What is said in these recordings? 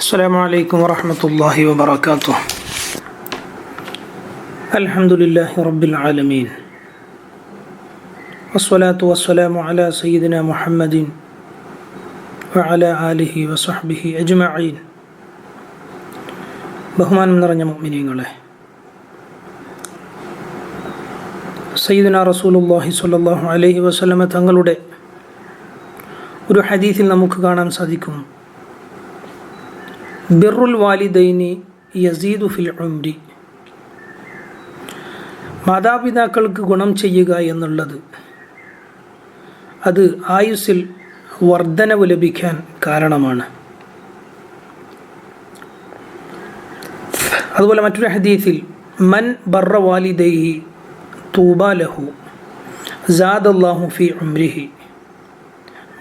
السلام عليكم ورحمة الله وبركاته الحمد لله رب العالمين والصلاة والسلام على سيدنا محمد وعلى آله وصحبه أجمعين ബഹുമാനം നിറഞ്ഞ മുഅ്മിനീങ്ങളെ സയ്യിദുന റസൂലുള്ളാഹി സ്വല്ലല്ലാഹു അലൈഹി വസല്ലമ തങ്ങളുടെ ഒരു ഹദീസിൽ നമുക്ക് കാണാൻ സാധിക്കും ബിറുൽ വാലിദൈനി യസീദു ഫിൽ ഉംരി. മാതാപിതാക്കൾക്ക് ഗുണം ചെയ്യുക എന്നുള്ളത് അത് ആയുസ്സിൽ വർധനവ് ലഭിക്കാൻ കാരണമാണ്. അതുപോലെ മറ്റൊരു ഹദീസിൽ മൻ ബർറ വാലിദൈഹി തൂബാലഹു ജാദല്ലാഹു ഫി ഉംരിഹി.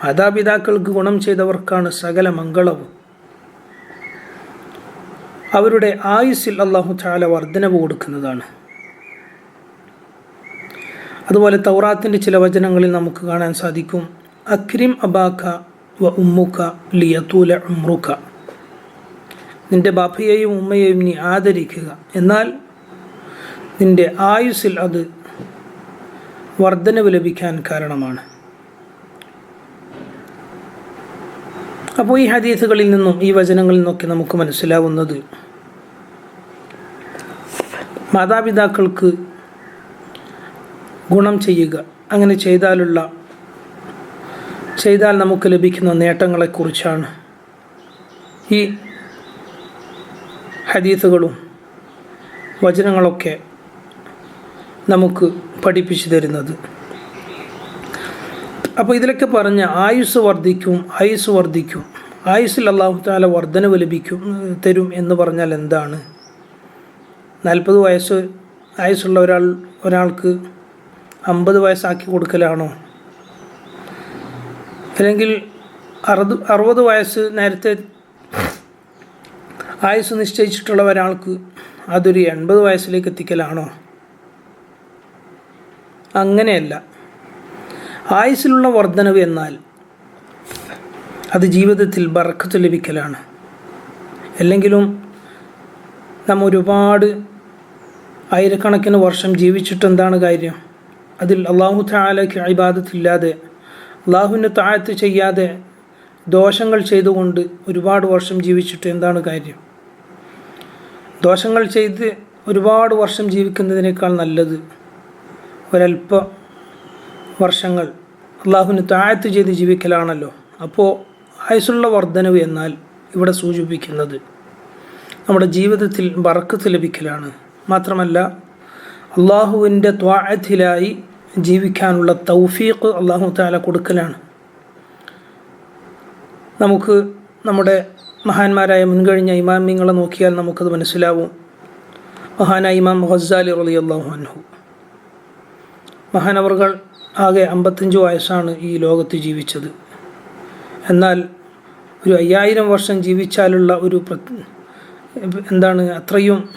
മാതാപിതാക്കൾക്ക് ഗുണം ചെയ്തവർക്കാണ് സകല മംഗളവും. അവരുടെ ആയുസ്സിൽ അള്ളാഹു ചാല വർധനവ് കൊടുക്കുന്നതാണ്. അതുപോലെ തൗറാത്തിന്റെ ചില വചനങ്ങളിൽ നമുക്ക് കാണാൻ സാധിക്കും. അക്രിം അബാക്ക വ ഉമ്മുക്ക ലിയത്തൂല ഉമ്രുക്ക നിന്റെ ബാപ്പയെയും ഉമ്മയെയും നീ ആദരിക്കുക. എന്നാൽ നിന്റെ ആയുസ്സിൽ അത് വർധനവ് ലഭിക്കാൻ കാരണമാണ്. അപ്പോൾ ഈ ഹദീസുകളിൽ നിന്നും ഈ വചനങ്ങളിൽ നിന്നൊക്കെ നമുക്ക് മനസ്സിലാവുന്നത് മാതാപിതാക്കൾക്ക് ഗുണം ചെയ്യുക അങ്ങനെ ചെയ്താലുള്ള ചെയ്താൽ നമുക്ക് ലഭിക്കുന്ന നേട്ടങ്ങളെക്കുറിച്ചാണ് ഈ ഹദീസുകളും വചനങ്ങളൊക്കെ നമുക്ക് പഠിപ്പിച്ചു തരുന്നത്. അപ്പോൾ ഇതിലൊക്കെ പറഞ്ഞ ആയുസ് വർദ്ധിക്കും ആയുസ് വർദ്ധിക്കും. ആയുസ്സിൽ അള്ളാഹു താല വർധനവ് ലഭിക്കും തരും എന്ന് പറഞ്ഞാൽ എന്താണ്? നാൽപ്പത് വയസ്സ് ആയുസ്സുള്ള ഒരാൾ ഒരാൾക്ക് അമ്പത് വയസ്സാക്കി കൊടുക്കലാണോ? അല്ലെങ്കിൽ അറുപത് അറുപത് വയസ്സ് നേരത്തെ ആയുസ് നിശ്ചയിച്ചിട്ടുള്ള ഒരാൾക്ക് അതൊരു എൺപത് വയസ്സിലേക്ക് എത്തിക്കലാണോ? അങ്ങനെയല്ല. ആയുസ്സിലുള്ള വർധനവ് എന്നാൽ അത് ജീവിതത്തിൽ ബർക്കത്ത് ലഭിക്കലാണ്. അല്ലെങ്കിലും നാം ഒരുപാട് ആയിരക്കണക്കിന് വർഷം ജീവിച്ചിട്ട് എന്താണ് കാര്യം? അതിൽ അള്ളാഹു താലയ്ക്ക് അഭിബാധത്തില്ലാതെ അള്ളാഹുവിന്റെ താഴത്ത് ചെയ്യാതെ ദോഷങ്ങൾ ചെയ്തുകൊണ്ട് ഒരുപാട് വർഷം ജീവിച്ചിട്ട് എന്താണ് കാര്യം? ദോഷങ്ങൾ ചെയ്ത് ഒരുപാട് വർഷം ജീവിക്കുന്നതിനേക്കാൾ നല്ലത് ഒരല്പ വർഷങ്ങൾ അള്ളാഹുവിന് താഴത്ത് ചെയ്ത് ജീവിക്കലാണല്ലോ. അപ്പോൾ ആയുസുള്ള വർധനവ് എന്നാൽ ഇവിടെ സൂചിപ്പിക്കുന്നത് നമ്മുടെ ജീവിതത്തിൽ ബറക്കത്ത് ലഭിക്കലാണ്. മാത്രമല്ല അള്ളാഹുവിന്റെ ത്വാഴത്തിലായി ജീവിക്കാനുള്ള തൗഫീഖ് അള്ളാഹു താല കൊടുക്കലാണ്. നമുക്ക് നമ്മുടെ മഹാന്മാരായ മുൻകഴിഞ്ഞ ഇമാമിങ്ങളെ നോക്കിയാൽ നമുക്കത് മനസ്സിലാവും. മഹാനായ ഇമാം ഹസാലി റലി അള്ളാഹു അൻഹു. മഹാനവറുകൾ ആകെ അമ്പത്തഞ്ച് വയസ്സാണ് ഈ ലോകത്ത് ജീവിച്ചത്. എന്നാൽ ഒരു അയ്യായിരം വർഷം ജീവിച്ചാലുള്ള ഒരു എന്താണ് അത്രയും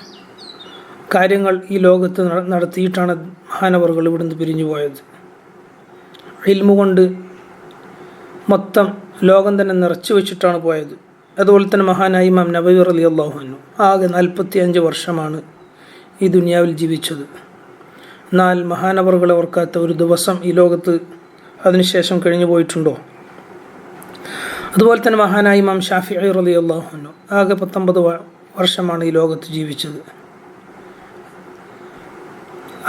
കാര്യങ്ങൾ ഈ ലോകത്ത് നടത്തിയിട്ടാണ് മഹാനവറുകൾ ഇവിടുന്ന് പിരിഞ്ഞു പോയത്. ഇൽമുകൊണ്ട് മൊത്തം ലോകം തന്നെ നിറച്ചു വെച്ചിട്ടാണ് പോയത്. അതുപോലെ തന്നെ മഹാനായി ഇമാം നബീർ അലി അള്ളാഹുനു ആകെ നാൽപ്പത്തി അഞ്ച് വർഷമാണ് ഈ ദുനിയാവിൽ ജീവിച്ചത്. എന്നാൽ മഹാനവറുകളെ ഓർക്കാത്ത ഒരു ദിവസം ഈ ലോകത്ത് അതിനുശേഷം കഴിഞ്ഞു പോയിട്ടുണ്ടോ? അതുപോലെ തന്നെ മഹാനായി ഇമാം ഷാഫി റലി അള്ളാഹുനു ആകെ പത്തൊമ്പത് വർഷമാണ് ഈ ലോകത്ത് ജീവിച്ചത്.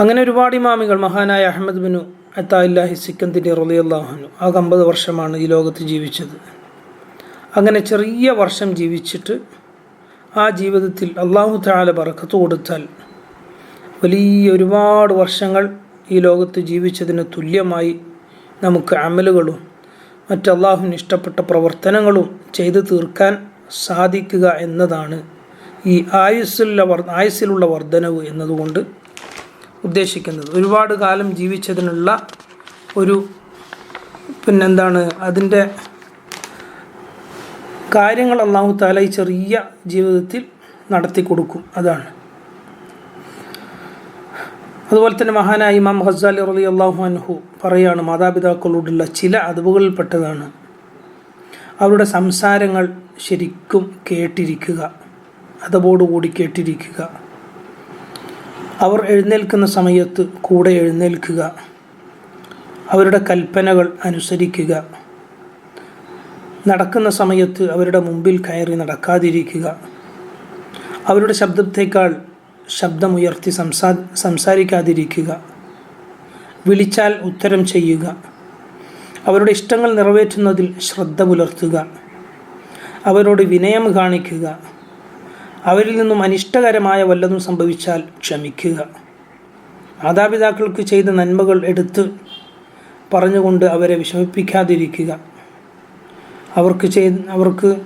അങ്ങനെ ഒരുപാട് ഇമാമികൾ മഹാനായ അഹമ്മദ് ബിനു അത്തായില്ലാഹി സിക്കന്തിന്റെ റലി അള്ളാഹുനു ആകെ അമ്പത് വർഷമാണ് ഈ ലോകത്ത് ജീവിച്ചത്. അങ്ങനെ ചെറിയ വർഷം ജീവിച്ചിട്ട് ആ ജീവിതത്തിൽ അള്ളാഹു താല പറക്കത്ത് കൊടുത്താൽ വലിയ ഒരുപാട് വർഷങ്ങൾ ഈ ലോകത്ത് ജീവിച്ചതിന് തുല്യമായി നമുക്ക് അമലുകളും മറ്റ് ഇഷ്ടപ്പെട്ട പ്രവർത്തനങ്ങളും ചെയ്തു തീർക്കാൻ സാധിക്കുക എന്നതാണ് ഈ ആയുസ്സിലുള്ള വർ ആയുസ്സിലുള്ള വർധനവ് എന്നതുകൊണ്ട് ഉദ്ദേശിക്കുന്നത്. ഒരുപാട് കാലം ജീവിച്ചതിനുള്ള ഒരു പിന്നെന്താണ് അതിന്റെ കാര്യങ്ങൾ താല ഈ ചെറിയ ജീവിതത്തിൽ നടത്തി കൊടുക്കും അതാണ്. അതുപോലെ തന്നെ മഹാനായ ഇമാം ഹസാലി റലി അള്ളാഹു അൻഹു പറയാണ് മാതാപിതാക്കളോടുള്ള ചില അതവുകളിൽപ്പെട്ടതാണ് അവരുടെ സംസാരങ്ങൾ ശരിക്കും കേട്ടിരിക്കുക അതവോടുകൂടി കേട്ടിരിക്കുക. അവർ എഴുന്നേൽക്കുന്ന സമയത്ത് കൂടെ എഴുന്നേൽക്കുക. അവരുടെ കൽപ്പനകൾ അനുസരിക്കുക. നടക്കുന്ന സമയത്ത് അവരുടെ മുമ്പിൽ കയറി നടക്കാതിരിക്കുക. അവരുടെ ശബ്ദത്തേക്കാൾ ശബ്ദമുയർത്തി സംസാ സംസാരിക്കാതിരിക്കുക. വിളിച്ചാൽ ഉത്തരം ചെയ്യുക. അവരുടെ ഇഷ്ടങ്ങൾ നിറവേറ്റുന്നതിൽ ശ്രദ്ധ പുലർത്തുക. അവരോട് വിനയം കാണിക്കുക. അവരിൽ നിന്നും അനിഷ്ടകരമായ വല്ലതും സംഭവിച്ചാൽ ക്ഷമിക്കുക. മാതാപിതാക്കൾക്ക് ചെയ്ത നന്മകൾ എടുത്ത് പറഞ്ഞുകൊണ്ട് അവരെ വിഷമിപ്പിക്കാതിരിക്കുക. അവർക്ക് ചെയ് അവർക്ക്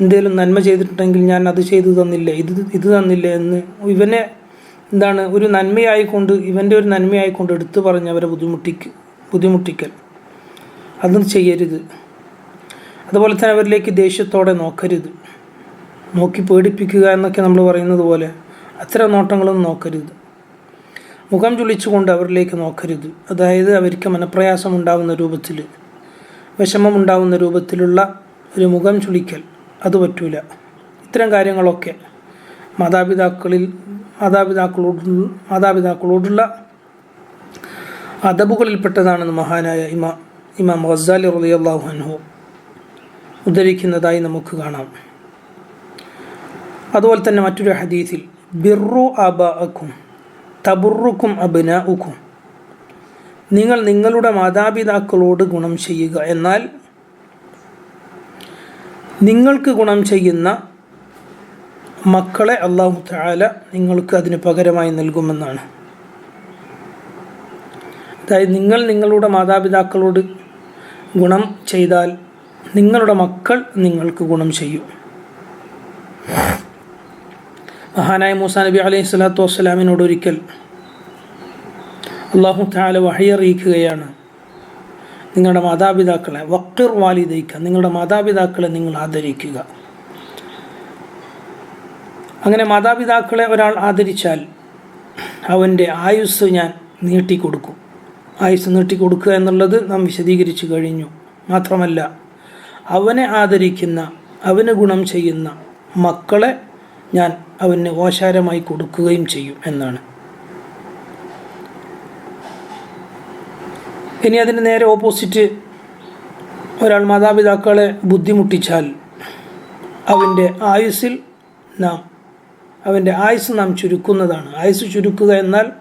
എന്തെങ്കിലും നന്മ ചെയ്തിട്ടുണ്ടെങ്കിൽ ഞാൻ അത് ചെയ്തു തന്നില്ല? ഇത് ഇത് തന്നില്ല എന്ന് ഇവനെ എന്താണ് ഒരു നന്മയായിക്കൊണ്ട് ഇവന്റെ ഒരു നന്മയായിക്കൊണ്ട് എടുത്തു പറഞ്ഞ് അവരെ ബുദ്ധിമുട്ടിക്ക് ബുദ്ധിമുട്ടിക്കൽ. അതും ചെയ്യരുത്. അതുപോലെ തന്നെ അവരിലേക്ക് ദേഷ്യത്തോടെ നോക്കരുത്. നോക്കി പേടിപ്പിക്കുക എന്നൊക്കെ നമ്മൾ പറയുന്നത് പോലെ അത്തരം നോട്ടങ്ങളൊന്നും നോക്കരുത്. മുഖം ചുളിച്ചുകൊണ്ട് അവരിലേക്ക് നോക്കരുത്. അതായത് അവർക്ക് മനപ്രയാസം ഉണ്ടാകുന്ന രൂപത്തിൽ വിഷമമുണ്ടാകുന്ന രൂപത്തിലുള്ള ഒരു മുഖം ചുളിക്കൽ. അത് പറ്റൂല. ഇത്തരം കാര്യങ്ങളൊക്കെ മാതാപിതാക്കളിൽ മാതാപിതാക്കളോട് മാതാപിതാക്കളോടുള്ള അതബുകളിൽപ്പെട്ടതാണെന്ന് മഹാനായ ഇമാ ഇമാം ഗസാലി റളിയല്ലാഹു അൻഹു ഉദ്ധരിക്കുന്നതായി നമുക്ക് കാണാം. അതുപോലെ തന്നെ മറ്റൊരു ഹദീസിൽ ബിറു അബഅക്കും തബുറുക്കും അബിന ഉഖും നിങ്ങൾ നിങ്ങളുടെ മാതാപിതാക്കളോട് ഗുണം ചെയ്യുക എന്നാൽ നിങ്ങൾക്ക് ഗുണം ചെയ്യുന്ന മക്കളെ അള്ളാഹു താല നിങ്ങൾക്ക് അതിന് പകരമായി നൽകുമെന്നാണ്. അതായത് നിങ്ങൾ നിങ്ങളുടെ മാതാപിതാക്കളോട് ഗുണം ചെയ്താൽ നിങ്ങളുടെ മക്കൾ നിങ്ങൾക്ക് ഗുണം ചെയ്യും. മഹാനായ മൂസാ നബി അലൈഹി സ്വലാത്തു വസ്സലാമിനോട് ഒരിക്കൽ അള്ളാഹു താല വഹയറിയിക്കുകയാണ് നിങ്ങളുടെ മാതാപിതാക്കളെ വക്കിർ വാലിദയ്ക്ക നിങ്ങളുടെ മാതാപിതാക്കളെ നിങ്ങൾ ആദരിക്കുക. അങ്ങനെ മാതാപിതാക്കളെ ഒരാൾ ആദരിച്ചാൽ അവന്റെ ആയുസ് ഞാൻ നീട്ടിക്കൊടുക്കും. ആയുസ് നീട്ടിക്കൊടുക്കുക എന്നുള്ളത് നാം വിശദീകരിച്ചു കഴിഞ്ഞു. മാത്രമല്ല അവനെ ആദരിക്കുന്ന അവന് ഗുണം ചെയ്യുന്ന മക്കളെ ഞാൻ അവന് ഓശാരമായി കൊടുക്കുകയും ചെയ്യും എന്നാണ്. ഇനി അതിന് നേരെ ഓപ്പോസിറ്റ് ഒരാൾ മാതാപിതാക്കളെ ബുദ്ധിമുട്ടിച്ചാൽ അവന്റെ ആയുസ്സിൽ നാം അവന്റെ ആയുസ് നാം ചുരുക്കുന്നതാണ്. ആയുസ് ചുരുക്കുക എന്നാൽ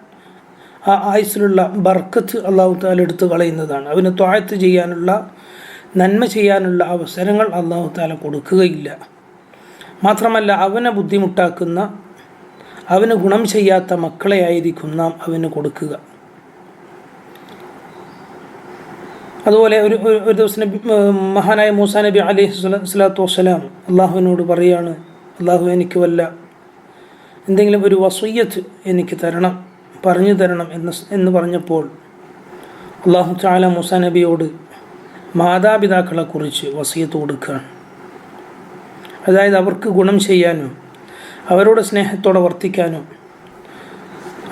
ആ ആയുസ്സിലുള്ള ബർക്കത്ത് അള്ളാഹു താല എടുത്തു കളയുന്നതാണ്. അവന് ത്വാഴത്ത് ചെയ്യാനുള്ള നന്മ ചെയ്യാനുള്ള അവസരങ്ങൾ അള്ളാഹു താല കൊടുക്കുകയില്ല. മാത്രമല്ല അവനെ ബുദ്ധിമുട്ടാക്കുന്ന അവന് ഗുണം ചെയ്യാത്ത മക്കളെ ആയിരിക്കും നാം അവന് കൊടുക്കുക. അതുപോലെ ഒരു ഒരു ദിവസം നബി മഹാനായ മൂസാ നബി അലി സ്വലാത്തു വസ്സലാം അള്ളാഹുവിനോട് പറയാണ് അള്ളാഹു എനിക്ക് വല്ല എന്തെങ്കിലും ഒരു വസൂയത്ത് എനിക്ക് തരണം പറഞ്ഞു തരണം എന്ന് എന്ന് പറഞ്ഞപ്പോൾ അള്ളാഹു ചാല മൂസാ നബിയോട് മാതാപിതാക്കളെക്കുറിച്ച് വസീയത്ത് കൊടുക്കുകയാണ്. അതായത് അവർക്ക് ഗുണം ചെയ്യാനും അവരോട് സ്നേഹത്തോടെ വർത്തിക്കാനും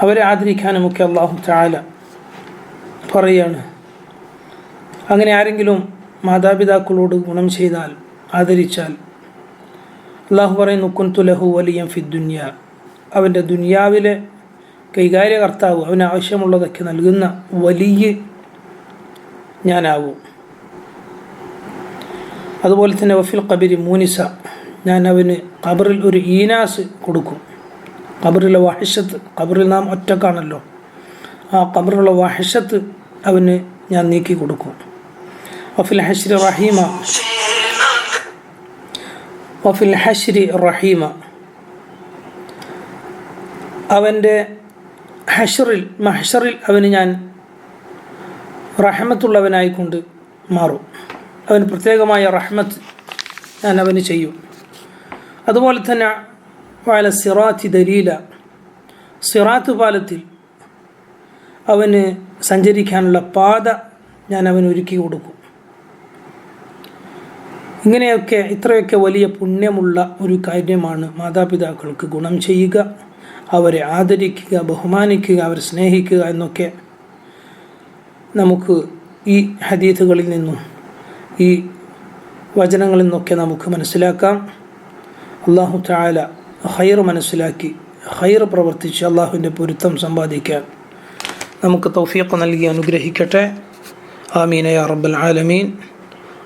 അവരെ ആദരിക്കാനുമൊക്കെ അള്ളാഹു ചാല പറയാണ്. അങ്ങനെ ആരെങ്കിലും മാതാപിതാക്കളോട് ഗുണം ചെയ്താൽ ആദരിച്ചാൽ അള്ളാഹു പറയുന്നു കുന്തു ലഹു വലിയ ഫിദ്ദുന്യ അവന്റെ ദുനിയാവിലെ കൈകാര്യകർത്താവ് അവന് ആവശ്യമുള്ളതൊക്കെ നൽകുന്ന വലിയ ഞാനാവും. അതുപോലെ തന്നെ വഫിൽ കബിരി മൂനിസ. ഞാൻ അവന് ഖബറിൽ ഒരു ഈനാസ് കൊടുക്കും. ഖബറിലെ വാഹിഷത്ത് ഖബറിൽ നാം ഒറ്റക്കാണല്ലോ. ആ ഖബറിലുള്ള വാഹിഷത്ത് അവന് ഞാൻ നീക്കി കൊടുക്കും. വഫിൽ الحشر റഹീമ وفي الحشر റഹീമ അവന്റെ ഹഷറിൽ മഹഷറിൽ അവന് ഞാൻ റഹമത്തുള്ളവനായിക്കൊണ്ട് മാറും. അവന് പ്രത്യേകമായ റഹ്മത്ത് ഞാൻ അവന് ചെയ്യും. അതുപോലെ തന്നെ വാല സിറാത്തി ദലീല. സിറാത്ത് പാലത്തിൽ അവന് സഞ്ചരിക്കാനുള്ള പാത ഞാൻ അവന് ഒരുക്കി കൊടുക്കും. ഇങ്ങനെയൊക്കെ ഇത്രയൊക്കെ വലിയ പുണ്യമുള്ള ഒരു കാര്യമാണ് മാതാപിതാക്കൾക്ക് ഗുണം ചെയ്യുക അവരെ ആദരിക്കുക ബഹുമാനിക്കുക അവരെ സ്നേഹിക്കുക എന്നൊക്കെ നമുക്ക് ഈ ഹദീത്തുകളിൽ നിന്നും ഈ വചനങ്ങളിൽ നിന്നൊക്കെ നമുക്ക് മനസ്സിലാക്കാം. അള്ളാഹു താല ഹൈർ മനസ്സിലാക്കി ഹൈർ പ്രവർത്തിച്ച് അള്ളാഹുവിന്റെ പൊരുത്തം സമ്പാദിക്കാൻ നമുക്ക് തൗഫീഖ് നൽകി അനുഗ്രഹിക്കട്ടെ. ആമീന യാ റബ്ബൽ ആലമീൻ.